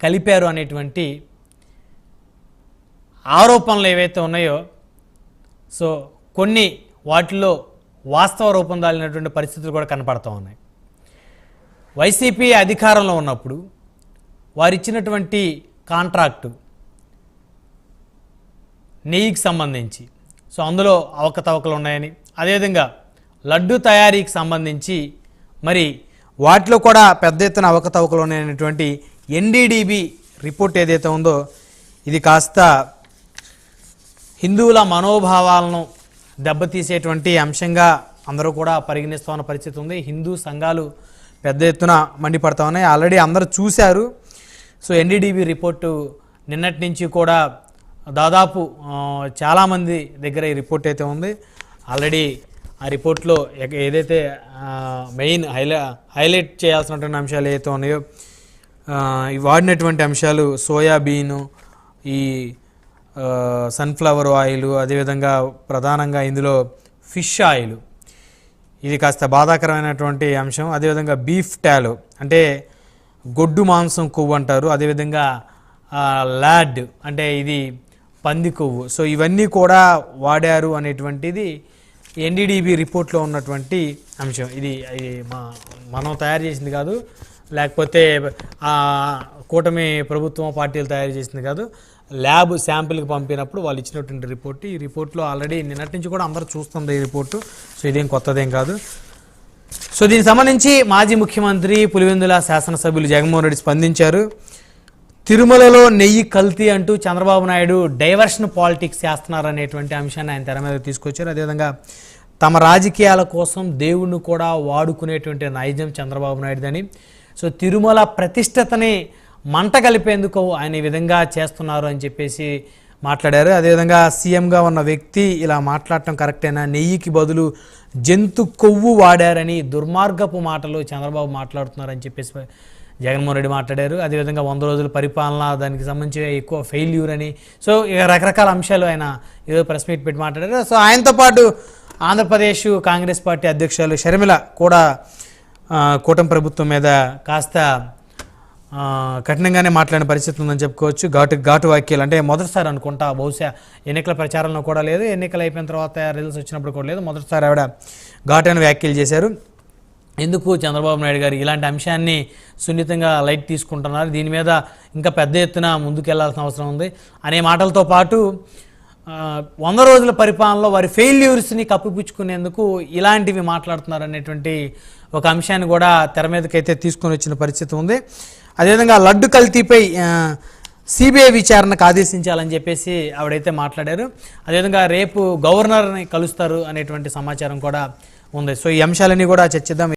కలిపారు అనేటువంటి ఆరోపణలు ఏవైతే ఉన్నాయో సో కొన్ని వాటిలో వాస్తవ రూపం దాలినటువంటి పరిస్థితులు కూడా కనపడుతూ ఉన్నాయి. వైసీపీ అధికారంలో ఉన్నప్పుడు వారు ఇచ్చినటువంటి కాంట్రాక్టు నెయ్యికి సంబంధించి సో అందులో అవకతవకలు ఉన్నాయని అదేవిధంగా లడ్డు తయారీకి సంబంధించి మరి వాటిలో కూడా పెద్ద ఎత్తున అవకతవకలు ఉన్నాయనేటువంటి ఎన్డీడీబీ రిపోర్ట్ ఏదైతే ఉందో ఇది కాస్త హిందువుల మనోభావాలను దెబ్బతీసేటువంటి అంశంగా అందరూ కూడా పరిగణిస్తున్న పరిస్థితి ఉంది. హిందూ సంఘాలు పెద్ద ఎత్తున మండిపడతా ఉన్నాయి. ఆల్రెడీ అందరూ చూశారు. సో ఎన్డీడీబీ రిపోర్టు నిన్నటి నుంచి కూడా దాదాపు చాలామంది దగ్గర ఈ రిపోర్ట్ అయితే ఉంది. ఆల్రెడీ ఆ రిపోర్ట్లో ఏదైతే మెయిన్ హైలై హైలైట్ చేయాల్సినటువంటి అంశాలు ఏవైతే ఉన్నాయో వాడినటువంటి అంశాలు సోయాబీను ఈ సన్ఫ్లవర్ ఆయిల్ అదేవిధంగా ప్రధానంగా ఇందులో ఫిష్ ఆయిల్. ఇది కాస్త బాధాకరమైనటువంటి అంశం. అదేవిధంగా బీఫ్ టాలో అంటే గొడ్డు మాంసం కొవ్వు అంటారు. అదేవిధంగా లాడ్ అంటే ఇది పంది కొవ్వు. సో ఇవన్నీ కూడా వాడారు అనేటువంటిది ఎన్డీడీబీ రిపోర్ట్లో ఉన్నటువంటి అంశం. ఇది మా మనం తయారు చేసింది కాదు. లేకపోతే కూటమి ప్రభుత్వం పార్టీలు తయారు చేసింది కాదు. ల్యాబ్ శాంపిల్కి పంపినప్పుడు వాళ్ళు ఇచ్చినటువంటి రిపోర్ట్. ఈ రిపోర్ట్లో ఆల్రెడీ నిన్నటి నుంచి కూడా అందరూ చూస్తుంది ఈ రిపోర్టు. సో ఇదేం కొత్తదేం కాదు. సో దీనికి సంబంధించి మాజీ ముఖ్యమంత్రి పులివెందుల శాసనసభ్యులు జగన్మోహన్ రెడ్డి స్పందించారు. తిరుమలలో నెయ్యి కల్తీ అంటూ చంద్రబాబు నాయుడు డైవర్షన్ పాలిటిక్స్ చేస్తున్నారు అనేటువంటి అంశాన్ని ఆయన తెర మీద తీసుకొచ్చారు. అదేవిధంగా తమ రాజకీయాల కోసం దేవుణ్ణి కూడా వాడుకునేటువంటి నైజం చంద్రబాబు నాయుడుదని సో తిరుమల ప్రతిష్టతని మంట కలిపేందుకు ఆయన ఈ విధంగా చేస్తున్నారు అని చెప్పేసి మాట్లాడారు. అదేవిధంగా సీఎంగా ఉన్న వ్యక్తి ఇలా మాట్లాడటం కరెక్టేనా నెయ్యికి బదులు జంతు కొవ్వు వాడారని దుర్మార్గపు మాటలు చంద్రబాబు మాట్లాడుతున్నారని చెప్పేసి జగన్మోహన్ రెడ్డి మాట్లాడారు. అదేవిధంగా వంద రోజుల పరిపాలన దానికి సంబంధించి ఎక్కువ ఫెయిల్యూర్ అని. సో ఇక రకరకాల అంశాలు ఆయన ఏదో ప్రెస్ మీట్ పెట్టి మాట్లాడారు. సో ఆయనతో పాటు ఆంధ్రప్రదేశ్ కాంగ్రెస్ పార్టీ అధ్యక్షులు షర్మిల కూడా కూటమి ప్రభుత్వం మీద కాస్త కఠినంగానే మాట్లాడిన పరిస్థితి ఉందని చెప్పుకోవచ్చు. ఘాటు ఘాటు వాక్యాలు అంటే మొదటిసారి అనుకుంటా బహుశా ఎన్నికల ప్రచారంలో కూడా లేదు. ఎన్నికలు అయిపోయిన తర్వాత రిజల్ట్స్ వచ్చినప్పుడు కూడా లేదు. మొదటిసారి ఆవిడ ఘాటైన వ్యాఖ్యలు చేశారు. ఎందుకు చంద్రబాబు నాయుడు గారు ఇలాంటి అంశాన్ని సున్నితంగా లైట్ తీసుకుంటున్నారు? దీని మీద ఇంకా పెద్ద ఎత్తున ముందుకెళ్ళాల్సిన అవసరం ఉంది. అనే మాటలతో పాటు వంద రోజుల పరిపాలనలో వారి ఫెయిల్యూర్స్ని కప్పిపుచ్చుకునేందుకు ఇలాంటివి మాట్లాడుతున్నారు అనేటువంటి ఒక అంశాన్ని కూడా తెర మీదకైతే తీసుకొని వచ్చిన పరిస్థితి ఉంది. అదేవిధంగా లడ్డు కల్తీపై సిబిఐ విచారణకు ఆదేశించాలని చెప్పేసి ఆవిడైతే మాట్లాడారు. అదేవిధంగా రేపు గవర్నర్ని కలుస్తారు అనేటువంటి సమాచారం కూడా ఉంది. సో ఈ అంశాలన్నీ కూడా చర్చిద్దాం.